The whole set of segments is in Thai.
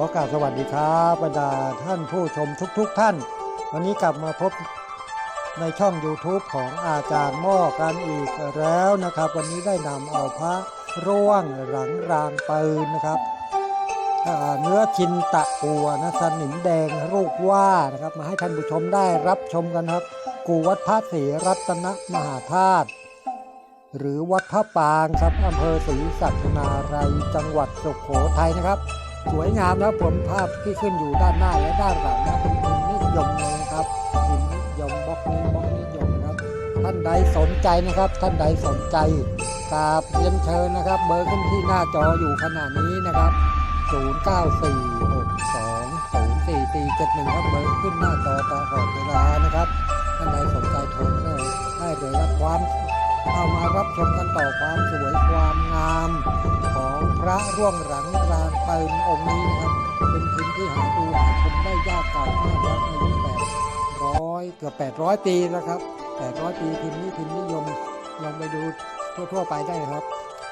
ขอกราบสวัสดีครับบรรดาท่านผู้ชมทุกๆทท่าน วันนี้กลับมาพบในช่อง YouTube ของอาจารย์ม้อกันอีกแล้วนะครับ วันนี้ได้นำเอาพระร่วงหลังรางปืนนะครับเนื้อชินตะกัวนะสนิมแดงรูปว่านะครับ มาให้ท่านผู้ชมได้รับชมกันครับ กูวัดพระศรีรัตนมหาธาตุหรือวัดพระปางครับอำเภอศรีสัชนาลัยจังหวัดสุโขทัยนะครับ สวยงามนะครับผมภาพที่ขึ้นอยู่ด้านหน้าและด้านหลังนะเป็นพิมพ์นิยมเลยนะครับพิมพ์นิยมบล็อกนี้บล็อกนิยมนะครับ ท่านใดสนใจนะครับ ท่านใดสนใจกราบเรียนเชิญนะครับ เบอร์ขึ้นที่หน้าจออยู่ขณะนี้นะครับ 0946204471ครับเบอร์ขึ้นหน้าจอตลอดเวลานะครับท่านใดสนใจโทรได้ได้เลยรับความเอามารับชมกันต่อความสวยความงาม ระร่วงหลังรางเปิลองค์นี้นะครับ เป็นพิมพ์ที่หาดูหาชมได้ยากเก่ามากครับอายุแปดร้อยเกือบแปดร้อยปีแล้วครับแปดร้อยปีพิมพ์นี้พิมพ์นิยมลองไปดูทั่วๆไปได้ครับ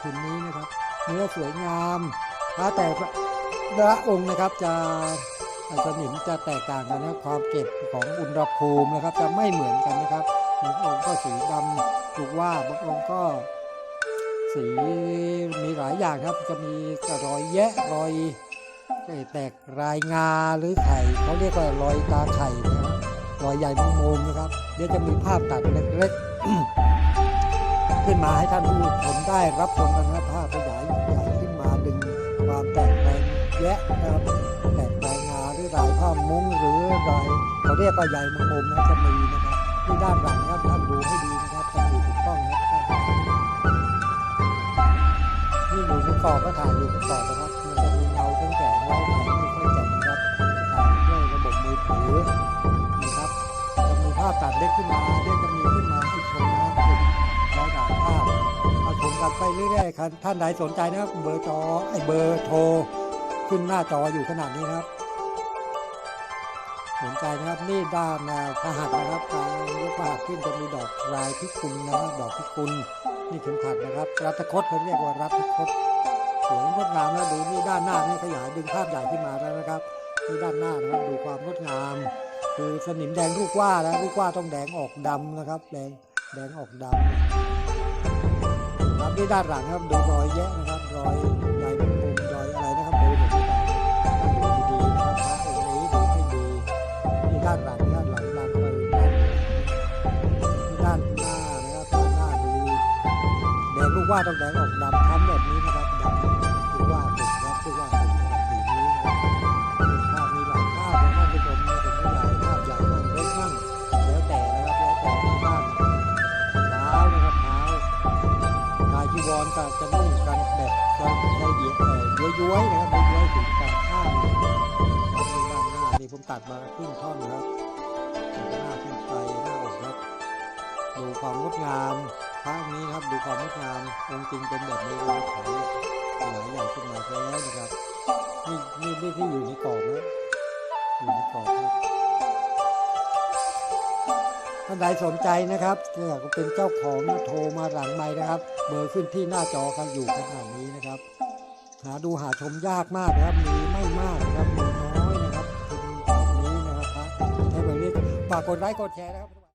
พิมพ์นี้นะครับ เนื้อสวยงามพระแต่ละองค์นะครับจะสนิมจะแตกต่างกันนะครับความเก็บของอุณหภูมินะครับ จะไม่เหมือนกันนะครับบางองค์ก็สีดำถูกว่าบางองค์ก็ สีมีหลายอย่างครับจะมีรอยแยะรอยแตกรายงาหรือไข่เขาเรียกว่ารอยตาไข่นะครับรอยใหญ่มุมมนะครับ เดี๋ยวจะมีภาพตัดเล็กๆ ขึ้นมาให้ท่านผู้ชมได้รับชมกันนะภาพขยายใหญ่ขึ้นมาดึงความแตกแรงแยะนะครับแตกรายงาหรือรายผ้ามุ้งหรือรายเขาเรียกว่าใหญ่มุมมนะจะมีนะครับที่ด้านหลังนะครับท่านดูให้ดีนะครับจะมีถูกต้องนะครับ อบก็ถ่ายอยู่ในกรอบนะครับมันจะมีเงาแข็งแข็งไว้ถ่ายไม่ค่อยแข็งครับถ่ายด้วยระบบมือถือนะครับจะมีภาพตัดเล็กขึ้นมาเดี๋ยวจะมีขึ้นมาให้ชมนะครับเป็นร้อยด่านภาพมาชมกันไปเรื่อยๆครับท่านใดสนใจนะครับเบอร์จอไอเบอร์โทรขึ้นหน้าจออยู่ขนาดนี้ครับสนใจนะครับนี่ด้านาพระหัตถ์นะครับทางยกพระหัตถ์ขึ้นจะมีดอกลายพิกุลนะครับดอกพิกุลนี่เข็มขัดนะครับรัตคดเขาเรียกว่ารัตคด สวยงดงามนะดูนี่ด้านหน้านี่ขยายดึงภาพใหญ่ขึ้นมาแล้วนะครับนี่ด้านหน้านะครับดูความงดงาม คือสนิมแดงลูกว่านะลูกว่าต้องแดงออกดำนะครับ แดงแดงออกดำครับนี่ด้านหลังครับดูรอยแยะนะครับรอยใยมุมมุมรอยอะไรนะครับดูหมดทุกอย่างต้ดูดีนะครับพระองค์นี้ดูให้ดีนี่ด้านหลังด้านหลังลานเปิดด้านหน้านะครับด้านหน้าดูแดงลูกว่าต้องแดงออกดำค้ำแบบนี้นะครับดำ ว่าสุดครับลูกว่าสุดนะครับสีนี้นะครับเป็นภาพมีหลายภาพนะท่านผู้ชมนะเป็นไม่หลายภาพใหญ่บ้างเล็กบ้งแล้วแต่นะครับแล้วแต่ที่บ้านเท้านะครับเท้ากายจีวรก็จะนุ่งกันแบบจะละเอียแต่ย้วยๆนะครับย้วยๆถึงกันข้ามเลยครับนี่ด้านหน้านี่ผมตัดมาครึ่งท่อนนะครับหน้าขึ้นไปหน้าอกครับดูความงดงามพระองค์นี้ครับดูความงดงามองค์จริงเป็นแบบนี้นะค รับขายขยายใหญ่ขึ้นมาแล้วนะครับ นี่นี่นี่ที่อยู่ในกรอบนะอยู่ในกรอบครับท่านใดสนใจนะครับอยากเป็นเจ้าของโทรมาหลังไม้นะครับ เบอร์ขึ้นที่หน้าจอครับอยู่ขนาดนี้นะครับ หาดูหาชมยากมากนะครับ มีไม่มากนะครับมีน้อยนะครับเป็นแบบนี้นะครับใช้เบอร์นี้ฝากกดไลค์กดแชร์นะครับ